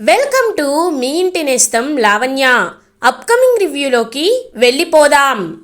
Welcome to me ఇంటి నేస్తం Lavanya. Upcoming రివ్యూలోకి వెళ్ళిపోదాం.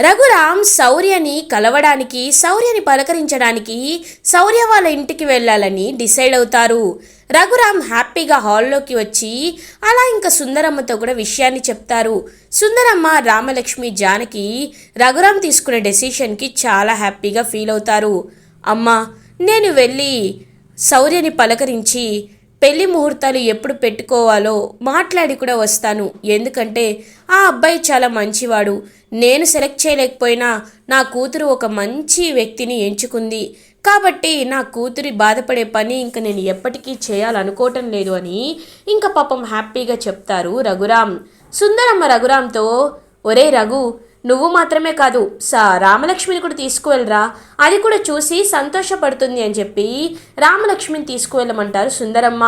రఘురామ్ శౌర్యని కలవడానికి శౌర్యని పలకరించడానికి శౌర్య వాళ్ళ ఇంటికి వెళ్ళాలని డిసైడ్ అవుతారు. రఘురామ్ హ్యాపీగా హాల్లోకి వచ్చి అలా ఇంకా సుందరమ్మతో కూడా విషయాన్ని చెప్తారు. సుందరమ్మ రామలక్ష్మి జానకి రఘురామ్ తీసుకునే డెసిషన్కి చాలా హ్యాపీగా ఫీల్ అవుతారు. అమ్మా నేను వెళ్ళి శౌర్యని పలకరించి పెళ్ళి ముహూర్తాలు ఎప్పుడు పెట్టుకోవాలో మాట్లాడి కూడా వస్తాను. ఎందుకంటే ఆ అబ్బాయి చాలా మంచివాడు. నేను సెలెక్ట్ చేయలేకపోయినా నా కూతురు ఒక మంచి వ్యక్తిని ఎంచుకుంది. కాబట్టి నా కూతురి బాధపడే పని ఇంక నేను ఎప్పటికీ చేయాలనుకోవటం లేదు అని ఇంకా పాపం హ్యాపీగా చెప్తారు రఘురామ్. సుందరమ్మ రఘురామ్తో ఒరే రఘు నువ్వు మాత్రమే కాదు సా రామలక్ష్మిని కూడా తీసుకువెళ్ళరా? అది కూడా చూసి సంతోషపడుతుంది అని చెప్పి రామలక్ష్మిని తీసుకువెళ్ళమంటారు సుందరమ్మ.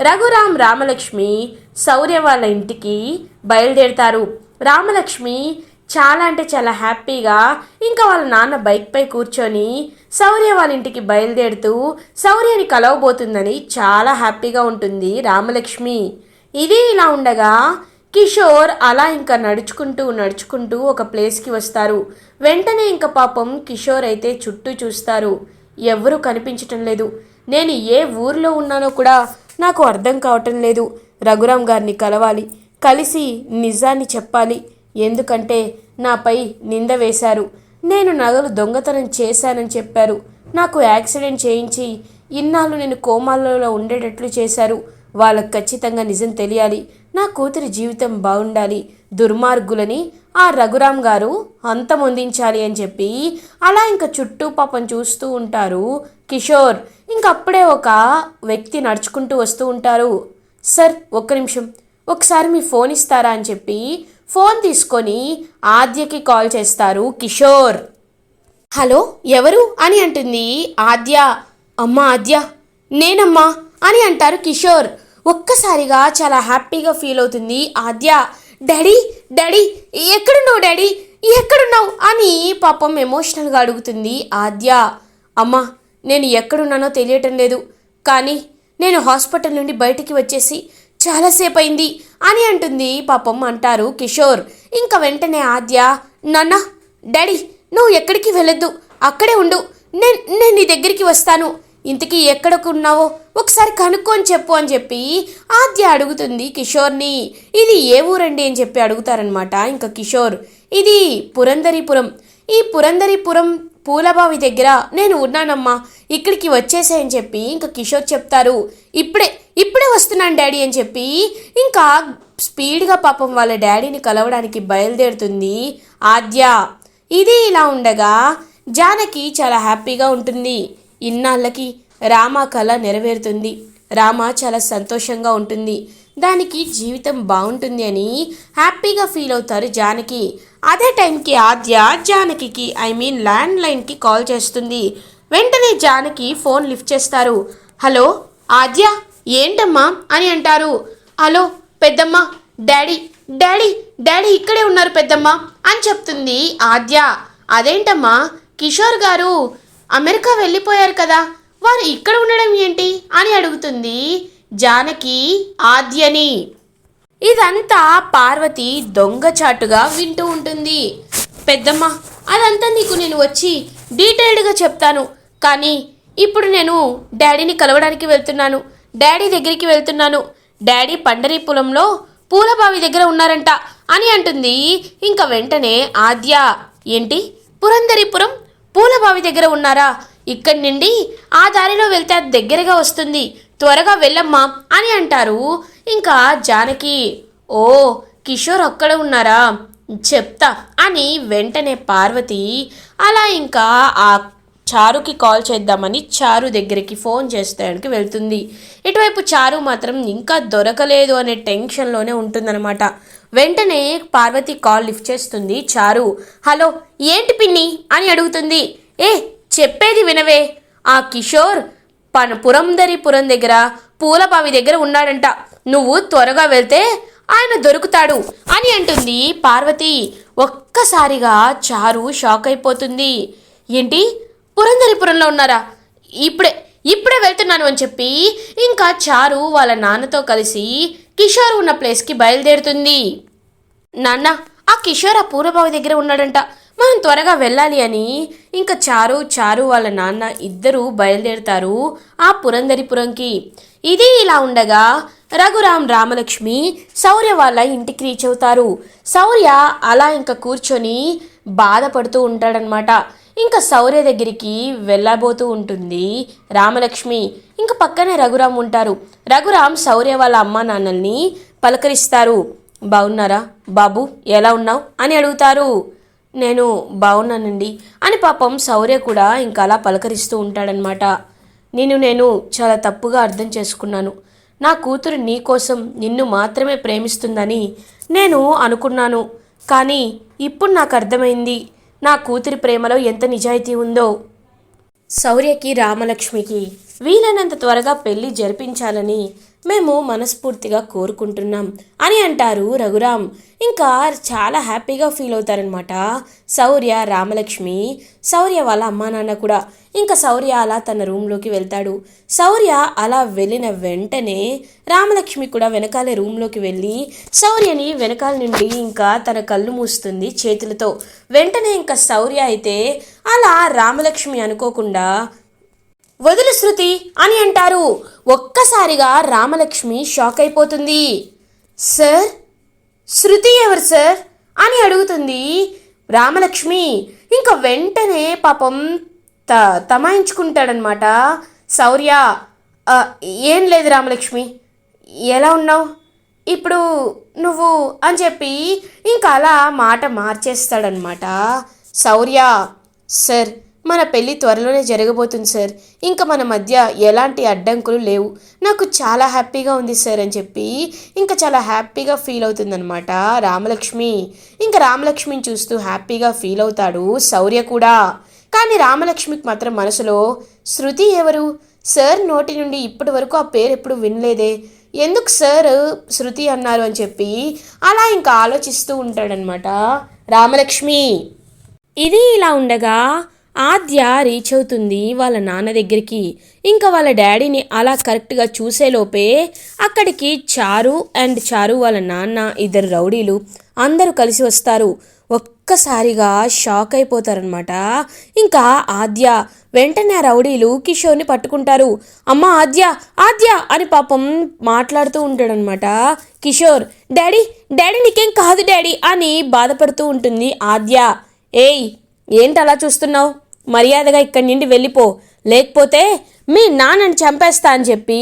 రఘురామ్ రామలక్ష్మి శౌర్య వాళ్ళ ఇంటికి బయలుదేరుతారు. రామలక్ష్మి చాలా అంటే చాలా హ్యాపీగా ఇంకా వాళ్ళ నాన్న బైక్పై కూర్చొని శౌర్య వాళ్ళ ఇంటికి బయలుదేరుతూ శౌర్యని కలవబోతుందని చాలా హ్యాపీగా ఉంటుంది రామలక్ష్మి. ఇది ఇలా ఉండగా కిషోర్ అలా ఇంకా నడుచుకుంటూ నడుచుకుంటూ ఒక ప్లేస్కి వస్తారు. వెంటనే ఇంకా పాపం కిషోర్ అయితే చుట్టూ చూస్తారు. ఎవ్వరూ కనిపించటం లేదు. నేను ఏ ఊర్లో ఉన్నానో కూడా నాకు అర్థం కావటం లేదు. రఘురామ్ గారిని కలవాలి. కలిసి నిజాన్ని చెప్పాలి. ఎందుకంటే నాపై నింద వేశారు. నేను నగలు దొంగతనం చేశానని చెప్పారు. నాకు యాక్సిడెంట్ చేయించి ఇన్నాళ్ళు నేను కోమాలలో ఉండేటట్లు చేశారు. వాళ్ళకు ఖచ్చితంగా నిజం తెలియాలి. నా కూతురి జీవితం బాగుండాలి దుర్మార్గులని ఆ రఘురామ్ గారు అంతమొందించాలి అని చెప్పి అలా ఇంకా చుట్టూ పాపం చూస్తూ ఉంటారు. కిషోర్ ఇంకప్పుడే ఒక వ్యక్తి నడుచుకుంటూ వస్తూ ఉంటారు. సార్ ఒక్క నిమిషం ఒకసారి మీ ఫోన్ ఇస్తారా అని చెప్పి ఫోన్ తీసుకొని ఆద్యకి కాల్ చేస్తారు కిషోర్. హలో ఎవరు? అని అంటుంది ఆద్య. అమ్మ ఆద్య. నేనమ్మా అని అంటారు కిషోర్. ఒక్కసారిగా చాలా హ్యాపీగా ఫీల్ అవుతుంది. ఆద్య డాడీ డాడీ ఎక్కడున్నావు డాడీ? ఎక్కడున్నావు? అని పాపం ఎమోషనల్గా అడుగుతుంది ఆద్య. అమ్మా నేను ఎక్కడున్నానో తెలియటం లేదు. కానీ నేను హాస్పిటల్ నుండి బయటికి వచ్చేసి చాలాసేపు అయింది అని అంటుంది పాపం అంటారు కిషోర్. ఇంకా వెంటనే ఆద్య నాన్న డాడీ నువ్వు ఎక్కడికి వెళ్ళొద్దు. అక్కడే ఉండు. నేను నేను నీ దగ్గరికి వస్తాను. ఇంతకీ ఎక్కడకు ఉన్నావో ఒకసారి కనుక్కొని చెప్పు అని చెప్పి ఆద్య అడుగుతుంది కిషోర్ని. ఇది ఏ ఊరండి అని చెప్పి అడుగుతారనమాట ఇంకా కిషోర్. ఇది పురంధరీపురం ఈ పురంధరీపురం పూలబావి దగ్గర నేను ఉన్నానమ్మా. ఇక్కడికి వచ్చేసాయని చెప్పి ఇంకా కిషోర్ చెప్తారు. ఇప్పుడే ఇప్పుడే వస్తున్నాను డాడీ అని చెప్పి ఇంకా స్పీడ్గా పాపం వాళ్ళ డాడీని కలవడానికి బయలుదేరుతుంది ఆద్య. ఇది ఇలా ఉండగా జానకి చాలా హ్యాపీగా ఉంటుంది. ఇన్నాళ్ళకి రామ కళ నెరవేరుతుంది. రామ చాలా సంతోషంగా ఉంటుంది. దానికి జీవితం బాగుంటుంది అని హ్యాపీగా ఫీల్ అవుతారు జానకి. అదే టైంకి Aadya Janaki I mean land లైన్కి కాల్ చేస్తుంది. వెంటనే జానకి ఫోన్ లిఫ్ట్ చేస్తారు. హలో ఆద్య ఏంటమ్మా? అని అంటారు. హలో పెద్దమ్మ డాడీ డాడీ డాడీ ఇక్కడే ఉన్నారు పెద్దమ్మ అని చెప్తుంది ఆద్య. అదేంటమ్మా? కిషోర్ గారు అమెరికా వెళ్ళిపోయారు కదా. వారు ఇక్కడ ఉండడం ఏంటి? అని అడుగుతుంది జానకి ఆద్యని. ఇదంతా పార్వతి దొంగచాటుగా వింటూ ఉంటుంది. పెద్దమ్మ అదంతా నీకు నేను వచ్చి డీటెయిల్డ్గా చెప్తాను. కానీ ఇప్పుడు నేను డాడీని కలవడానికి వెళ్తున్నాను. డాడీ దగ్గరికి వెళ్తున్నాను. డాడీ పండరీపురంలో పూలబావి దగ్గర ఉన్నారంట అని అంటుంది. ఇంకా వెంటనే ఆద్య. ఏంటి? పురంధరిపురం పూలబావి దగ్గర ఉన్నారా? ఇక్కడి నుండి ఆ దారిలో వెళ్తే అది దగ్గరగా వస్తుంది. త్వరగా వెళ్ళమ్మా అని అంటారు. ఇంకా జానకి ఓ కిషోర్ అక్కడ ఉన్నారా? చెప్తా అని వెంటనే పార్వతి అలా ఇంకా ఆ చారుకి కాల్ చేద్దామని చారు దగ్గరికి ఫోన్ చేసేయడానికి వెళ్తుంది. ఇటువైపు చారు మాత్రం ఇంకా దొరకలేదు అనే టెన్షన్లోనే ఉంటుందన్నమాట. వెంటనే పార్వతి కాల్ లిఫ్ట్ చేస్తుంది చారు. హలో ఏంటి పిన్ని? అని అడుగుతుంది. ఏ చెప్పేది వినవే. ఆ కిషోర్ పన పురందరిపురం దగ్గర పూలబావి దగ్గర ఉన్నాడంట. నువ్వు త్వరగా వెళ్తే ఆయన దొరుకుతాడు అని అంటుంది పార్వతి. ఒక్కసారిగా చారు షాక్ అయిపోతుంది. ఏంటి? పురందరిపురంలో ఉన్నారా? ఇప్పుడే ఇప్పుడే వెళ్తున్నాను అని చెప్పి ఇంకా చారు వాళ్ళ నాన్నతో కలిసి కిషోర్ ఉన్న ప్లేస్కి బయలుదేరుతుంది. నాన్న ఆ కిషోర్ ఆ పూర్వబావి దగ్గర ఉన్నాడంట. మనం త్వరగా వెళ్ళాలి అని ఇంకా చారు చారు వాళ్ళ నాన్న ఇద్దరూ బయలుదేరుతారు ఆ పురందరిపురంకి ఇది ఇలా ఉండగా రఘురామ్ రామలక్ష్మి శౌర్య వాళ్ళ ఇంటికి రీచ్ అవుతారు. శౌర్య అలా ఇంకా కూర్చొని బాధపడుతూ ఉంటాడనమాట ఇంకా శౌర్య దగ్గరికి వెళ్ళబోతూ ఉంటుంది. రామలక్ష్మి ఇంకా పక్కనే రఘురామ్ ఉంటారు. రఘురామ్ శౌర్య వాళ్ళ అమ్మా నాన్నల్ని పలకరిస్తారు. బాగున్నారా బాబు ఎలా ఉన్నావు? అని అడుగుతారు. నేను బాగున్నానండి అని పాపం శౌర్య కూడా ఇంకా అలా పలకరిస్తూ ఉంటాడనమాట నేను నేను చాలా తప్పుగా అర్థం చేసుకున్నాను. నా కూతురు నీ కోసం నిన్ను మాత్రమే ప్రేమిస్తుందని నేను అనుకున్నాను. కానీ ఇప్పుడు నాకు అర్థమైంది. నా కూతురి ప్రేమలో ఎంత నిజాయితీ ఉందో. శౌర్యకి రామలక్ష్మికి వీలైనంత త్వరగా పెళ్ళి జరిపించాలని మేము మనస్ఫూర్తిగా కోరుకుంటున్నాం అని అంటారు రఘురామ్. ఇంకా చాలా హ్యాపీగా ఫీల్ అవుతారనమాట శౌర్య రామలక్ష్మి శౌర్య వాళ్ళ అమ్మా నాన్న కూడా. ఇంకా శౌర్య అలా తన రూమ్లోకి వెళ్తాడు. శౌర్య అలా వెళ్ళిన వెంటనే రామలక్ష్మి కూడా వెనకాలే రూమ్లోకి వెళ్ళి శౌర్యని వెనకాల నుండి ఇంకా తన కళ్ళు మూస్తుంది చేతులతో. వెంటనే ఇంకా శౌర్య అయితే అలా రామలక్ష్మి అనుకోకుండా వదులు శృతి అని అంటారు. ఒక్కసారిగా రామలక్ష్మి షాక్ అయిపోతుంది. సార్? శృతి ఎవరు సార్? అని అడుగుతుంది రామలక్ష్మి. ఇంకా వెంటనే పాపం త తమాయించుకుంటాడనమాట శౌర్య ఏం లేదు రామలక్ష్మి. ఎలా ఉన్నావు? ఇప్పుడు నువ్వు అని చెప్పి ఇంకా అలా మాట మార్చేస్తాడనమాట శౌర్య సార్ మన పెళ్ళి త్వరలోనే జరగబోతుంది సార్. ఇంకా మన మధ్య ఎలాంటి అడ్డంకులు లేవు. నాకు చాలా హ్యాపీగా ఉంది సార్ అని చెప్పి ఇంకా చాలా హ్యాపీగా ఫీల్ అవుతుందన్నమాట రామలక్ష్మి. ఇంకా రామలక్ష్మిని చూస్తూ హ్యాపీగా ఫీల్ అవుతాడు శౌర్య కూడా. కానీ రామలక్ష్మికి మాత్రం మనసులో శృతి ఎవరు? సార్ నోటి నుండి ఇప్పటి వరకు ఆ పేరు ఎప్పుడు వినలేదే. ఎందుకు సార్ శృతి అన్నారు అని చెప్పి అలా ఇంకా ఆలోచిస్తూ ఉంటాడనమాట రామలక్ష్మి. ఇది ఇలా ఉండగా ఆద్య రీచ్ అవుతుంది వాళ్ళ నాన్న దగ్గరికి. ఇంకా వాళ్ళ డాడీని అలా కరెక్ట్గా చూసేలోపే అక్కడికి చారు అండ్ చారు వాళ్ళ నాన్న ఇద్దరు రౌడీలు అందరూ కలిసి వస్తారు. ఒక్కసారిగా షాక్ అయిపోతారనమాట ఇంకా ఆద్య వెంటనే ఆ రౌడీలు కిషోర్ని పట్టుకుంటారు. అమ్మ ఆద్య ఆద్య అని పాపం మాట్లాడుతూ ఉంటాడనమాట కిషోర్ డాడీ డాడీ నీకేం కాదు డాడీ అని బాధపడుతూ ఉంటుంది ఆద్య. ఏయ్ ఏంటి అలా చూస్తున్నావు? మర్యాదగా ఇక్కడి నుండి వెళ్ళిపో. లేకపోతే మీ నాన్నని చంపేస్తా అని చెప్పి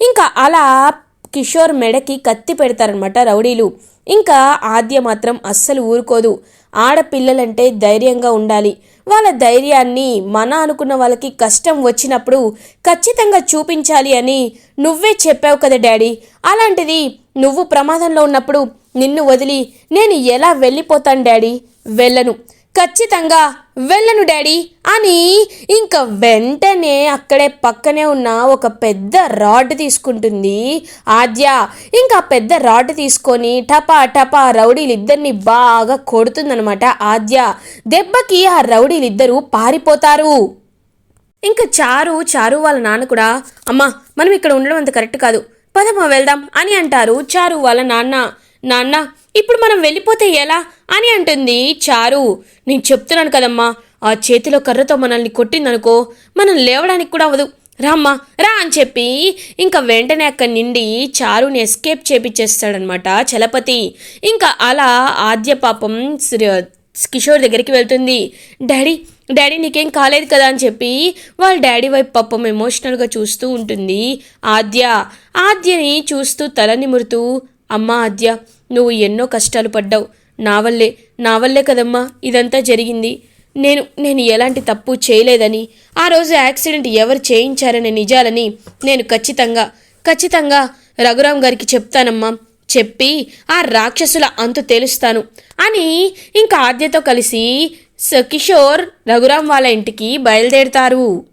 ఇంకా అలా కిషోర్ మెడకి కత్తి పెడతారనమాట రౌడీలు. ఇంకా ఆద్య మాత్రం అస్సలు ఊరుకోదు. ఆడపిల్లలంటే ధైర్యంగా ఉండాలి. వాళ్ళ ధైర్యాన్ని మన అనుకున్న వాళ్ళకి కష్టం వచ్చినప్పుడు ఖచ్చితంగా చూపించాలి అని నువ్వే చెప్పావు కదా డాడీ. అలాంటిది నువ్వు ప్రమాదంలో ఉన్నప్పుడు నిన్ను వదిలి నేను ఎలా వెళ్ళిపోతాను డాడీ? వెళ్ళను. ఖచ్చితంగా వెళ్ళను డాడీ. అని ఇంకా వెంటనే అక్కడే పక్కనే ఉన్న ఒక పెద్ద రాడ్ తీసుకుంటుంది. ఆద్య ఇంకా పెద్ద రాడ్ తీసుకొని టపా టపా రౌడీలిద్దరిని బాగా కొడుతుందనమాట ఆద్య. దెబ్బకి ఆ రౌడీలిద్దరూ పారిపోతారు. ఇంకా చారు చారు వాళ్ళ నాన్న కూడా అమ్మా మనం ఇక్కడ ఉండడం అంత కరెక్ట్ కాదు. పదమ్మా వెళ్దాం అని అంటారు చారు వాళ్ళ నాన్న. నాన్న ఇప్పుడు మనం వెళ్ళిపోతే ఎలా? అని అంటుంది చారు. నేను చెప్తున్నాను కదమ్మా ఆ చేతిలో కర్రతో మనల్ని కొట్టిందనుకో మనం లేవడానికి కూడా అవ్వదు. రామ్మా రా అని చెప్పి ఇంకా వెంటనే అక్కడి నుండి చారుని ఎస్కేప్ చేపించేస్తాడనమాట చలపతి. ఇంకా అలా ఆద్య పాపం కిషోర్ దగ్గరికి వెళ్తుంది. డాడీ డాడీ నీకేం కాలేదు కదా అని చెప్పి వాళ్ళ డాడీ వైపు పాపం ఎమోషనల్గా చూస్తూ ఉంటుంది ఆద్య. ఆద్యని చూస్తూ తల నిమురుతూ అమ్మా ఆద్య నువ్వు ఎన్నో కష్టాలు పడ్డావు. నా వల్లే నా వల్లే కదమ్మా ఇదంతా జరిగింది. నేను నేను ఎలాంటి తప్పు చేయలేదని ఆ రోజు యాక్సిడెంట్ ఎవరు చేయించారనే నిజాలని నేను ఖచ్చితంగా ఖచ్చితంగా రఘురామ్ గారికి చెప్తానమ్మా. చెప్పి ఆ రాక్షసుల అంతు తెలుస్తాను. అని ఇంకా ఆద్యతో కలిసి స- కిషోర్ రఘురామ్ వాళ్ళ ఇంటికి బయలుదేరుతారు.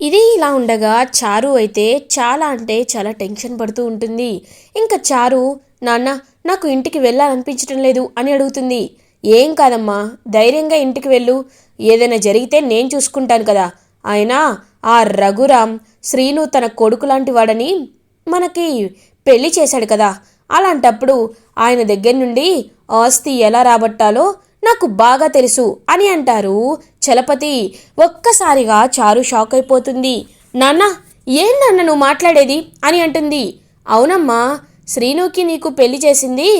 ఇది ఇలా ఉండగా చారు అయితే చాలా అంటే చాలా టెన్షన్ పడుతూ ఉంటుంది. ఇంకా చారు నాన్న నాకు ఇంటికి వెళ్ళాలనిపించటం లేదు అని అడుగుతుంది. ఏం కాదమ్మా ధైర్యంగా ఇంటికి వెళ్ళు. ఏదైనా జరిగితే నేను చూసుకుంటాను కదా. అయినా ఆ రఘురామ్ శ్రీను తన కొడుకు లాంటి వాడని మనకి పెళ్ళి చేశాడు కదా. అలాంటప్పుడు ఆయన దగ్గర నుండి ఆస్తి ఎలా రాబట్టాలో నాకు బాగా తెలుసు అని అంటారు చలపతి. ఒక్కసారిగా చారు షాక్ అయిపోతుంది. నాన్న ఏం నాన్న నువ్వు మాట్లాడేది? అని అంటుంది. అవునమ్మా శ్రీనుకి నీకు పెళ్ళి చేసింది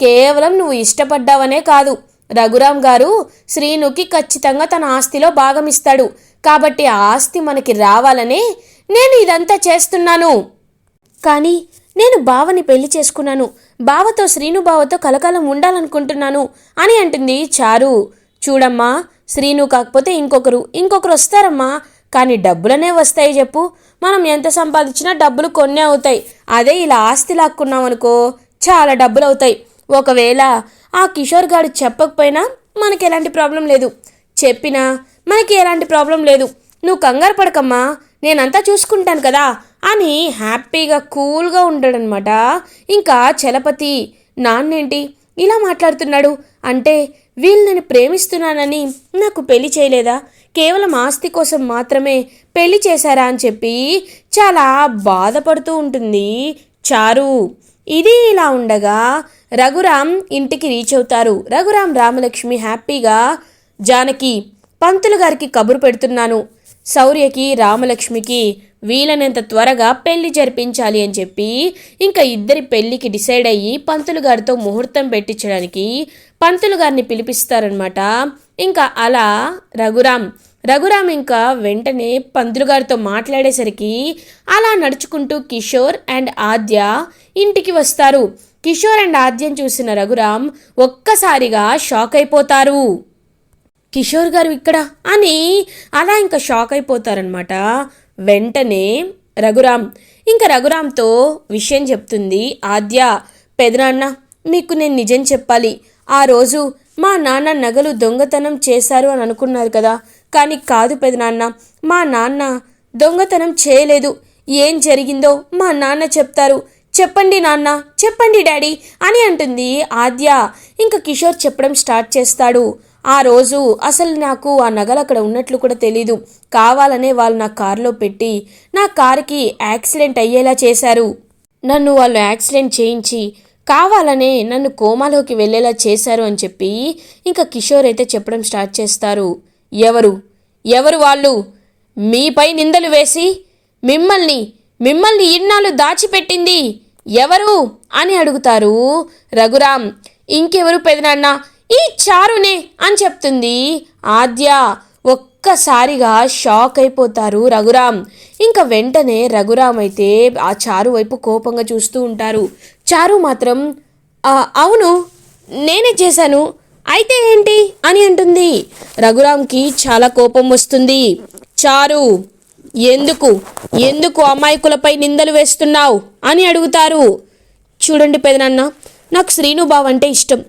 కేవలం నువ్వు ఇష్టపడ్డావనే కాదు. రఘురాం గారు శ్రీనుకి ఖచ్చితంగా తన ఆస్తిలో భాగం ఇస్తాడు కాబట్టి ఆ ఆస్తి మనకి రావాలనే నేను ఇదంతా చేస్తున్నాను. కానీ నేను బావని పెళ్ళి చేసుకున్నాను. బావతో శ్రీను బావతో కలకాలం ఉండాలనుకుంటున్నాను అని అంటుంది చారు. చూడమ్మా శ్రీను కాకపోతే ఇంకొకరు ఇంకొకరు వస్తారమ్మా. కానీ డబ్బులనే వస్తాయి చెప్పు. మనం ఎంత సంపాదించినా డబ్బులు కొన్నే అవుతాయి. అదే ఇలా ఆస్తి లాక్కున్నాం అనుకో చాలా డబ్బులు అవుతాయి. ఒకవేళ ఆ కిషోర్ గారు చెప్పకపోయినా మనకి ఎలాంటి ప్రాబ్లం లేదు. చెప్పినా మనకి ఎలాంటి ప్రాబ్లం లేదు. నువ్వు కంగారు పడకమ్మా నేనంతా చూసుకుంటాను కదా అని హ్యాపీగా కూల్గా ఉంటాడనమాట. ఇంకా చలపతి నాన్నేంటి? ఇలా మాట్లాడుతున్నాడు. అంటే వీళ్ళు నేను ప్రేమిస్తున్నానని నాకు పెళ్ళి చేయలేదా? కేవలం ఆస్తి కోసం మాత్రమే పెళ్ళి చేశారా అని చెప్పి చాలా బాధపడుతూ ఉంటుంది. చారు ఇది ఇలా ఉండగా రఘురామ్ ఇంటికి రీచ్ అవుతారు. రఘురామ్ రామలక్ష్మి హ్యాపీగా జానకి పంతులు గారికి కబురు పెడుతున్నాను. శౌర్యకి రామలక్ష్మికి వీలైనంత త్వరగా పెళ్ళి జరిపించాలి అని చెప్పి ఇంకా ఇద్దరి పెళ్ళికి డిసైడ్ అయ్యి పంతులు గారితో ముహూర్తం పెట్టించడానికి పంతులు గారిని పిలిపిస్తారనమాట ఇంకా అలా రఘురామ్ రఘురామ్ ఇంకా వెంటనే పంతులు గారితో మాట్లాడేసరికి అలా నడుచుకుంటూ కిషోర్ అండ్ ఆద్య ఇంటికి వస్తారు. కిషోర్ అండ్ ఆద్యం చూసిన రఘురామ్ ఒక్కసారిగా షాక్ అయిపోతారు. కిషోర్ గారు ఇక్కడ? అని అలా ఇంకా షాక్ అయిపోతారనమాట వెంటనే రఘురామ్ ఇంకా రఘురామ్తో విషయం చెప్తుంది ఆద్య. పెదనాన్న మీకు నేను నిజం చెప్పాలి. ఆ రోజు మా నాన్న నగలు దొంగతనం చేశారు అని అనుకున్నారు కదా. కానీ కాదు పెదనాన్న మా నాన్న దొంగతనం చేయలేదు. ఏం జరిగిందో మా నాన్న చెప్తారు. చెప్పండి నాన్న చెప్పండి డాడీ అని అంటుంది ఆద్య. ఇంకా కిషోర్ చెప్పడం స్టార్ట్ చేస్తాడు. ఆ రోజు అసలు నాకు ఆ నగలు అక్కడ ఉన్నట్లు కూడా తెలీదు. కావాలనే వాళ్ళు నా కారులో పెట్టి నా కారుకి యాక్సిడెంట్ అయ్యేలా చేశారు. నన్ను వాళ్ళు యాక్సిడెంట్ చేయించి కావాలనే నన్ను కోమాలోకి వెళ్ళేలా చేశారు అని చెప్పి ఇంకా కిషోర్ అయితే చెప్పడం స్టార్ట్ చేస్తారు. ఎవరు? ఎవరు వాళ్ళు? మీపై నిందలు వేసి మిమ్మల్ని మిమ్మల్ని ఇన్నాళ్ళు దాచిపెట్టింది ఎవరు అని అడుగుతారు రఘురామ్. ఇంకెవరు పెదనాన్న? ఈ చారునే అని చెప్తుంది ఆద్య. ఒక్కసారిగా షాక్ అయిపోతారు రఘురామ్. ఇంకా వెంటనే రఘురామ్ అయితే ఆ చారు వైపు కోపంగా చూస్తూ ఉంటారు. చారు మాత్రం అవును నేనే చేశాను. అయితే ఏంటి? అని అంటుంది. రఘురామ్కి చాలా కోపం వస్తుంది. చారు ఎందుకు? ఎందుకు అమాయకులపై నిందలు వేస్తున్నావు? అని అడుగుతారు. చూడండి పెదనాన్న నాకు శ్రీను బావ అంటే ఇష్టం.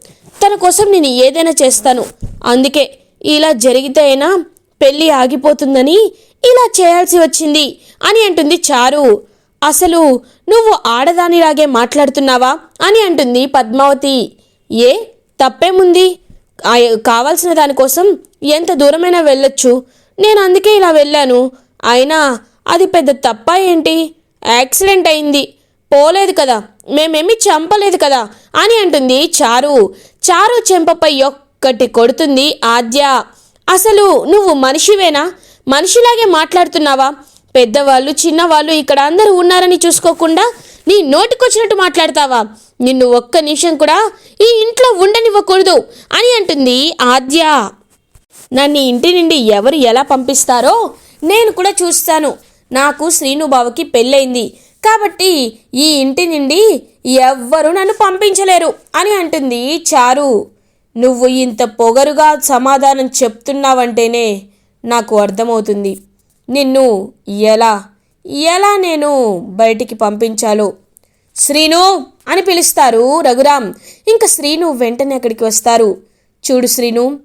తన కోసం నేను ఏదైనా చేస్తాను. అందుకే ఇలా జరిగితే అయినా పెళ్ళి ఆగిపోతుందని ఇలా చేయాల్సి వచ్చింది అని అంటుంది చారు. అసలు నువ్వు ఆడదానిలాగే మాట్లాడుతున్నావా అని అంటుంది పద్మావతి. ఏ తప్పేముంది? కావాల్సిన దానికోసం ఎంత దూరమైనా వెళ్ళొచ్చు. నేను అందుకే ఇలా వెళ్ళాను. అయినా అది పెద్ద తప్ప ఏంటి? యాక్సిడెంట్ అయింది. పోలేదు కదా. మేమేమి చంపలేదు కదా అని అంటుంది చారు. చారు చెంపపై ఒక్కటి కొడుతుంది ఆద్య. అసలు నువ్వు మనిషివేనా? మనిషిలాగే మాట్లాడుతున్నావా? పెద్దవాళ్ళు చిన్నవాళ్ళు ఇక్కడ అందరూ ఉన్నారని చూసుకోకుండా నీ నోటికొచ్చినట్టు మాట్లాడతావా? నిన్ను ఒక్క నిమిషం కూడా ఈ ఇంట్లో ఉండనివ్వకూడదు అని అంటుంది ఆద్య. నన్ను ఇంటి నుండి ఎవరు ఎలా పంపిస్తారో నేను కూడా చూస్తాను. నాకు శ్రీనుబాబుకి పెళ్ళయింది. కాబట్టి ఈ ఇంటి నుండి ఎవ్వరూ నన్ను పంపించలేరు అని అంటుంది చారు. నువ్వు ఇంత పొగరుగా సమాధానం చెప్తున్నావంటేనే నాకు అర్థమవుతుంది. నిన్ను ఎలా ఎలా నేను బయటికి పంపించాలో? శ్రీను అని పిలుస్తారు రఘురామ్. ఇంకా శ్రీను వెంటనే అక్కడికి వస్తారు. చూడు శ్రీను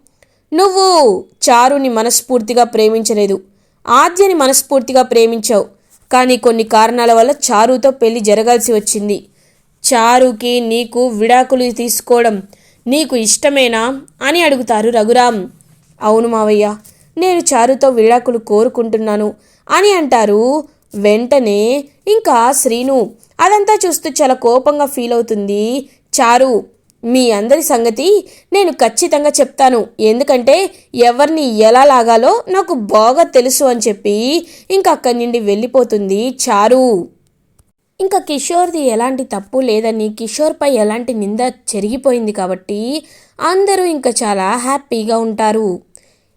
నువ్వు చారుని మనస్ఫూర్తిగా ప్రేమించలేదు. ఆద్యని మనస్ఫూర్తిగా ప్రేమించావు. కానీ కొన్ని కారణాల వల్ల చారుతో పెళ్ళి జరగాల్సి వచ్చింది. చారుకి నీకు విడాకులు తీసుకోవడం నీకు ఇష్టమేనా అని అడుగుతారు రఘురామ్. అవును మావయ్య నేను చారుతో విడాకులు కోరుకుంటున్నాను అని అంటారు. వెంటనే ఇంకా శ్రీను అదంతా చూస్తూ చాలా కోపంగా ఫీల్ అవుతుంది. చారు మీ అందరి సంగతి నేను ఖచ్చితంగా చెప్తాను. ఎందుకంటే ఎవరిని ఎలా లాగాలో నాకు బాగా తెలుసు అని చెప్పి ఇంకా అక్కడి నుండి వెళ్ళిపోతుంది చారు. ఇంకా కిషోర్ది ఎలాంటి తప్పు లేదని కిషోర్పై ఎలాంటి నింద చెరిగిపోయింది కాబట్టి అందరూ ఇంకా చాలా హ్యాపీగా ఉంటారు.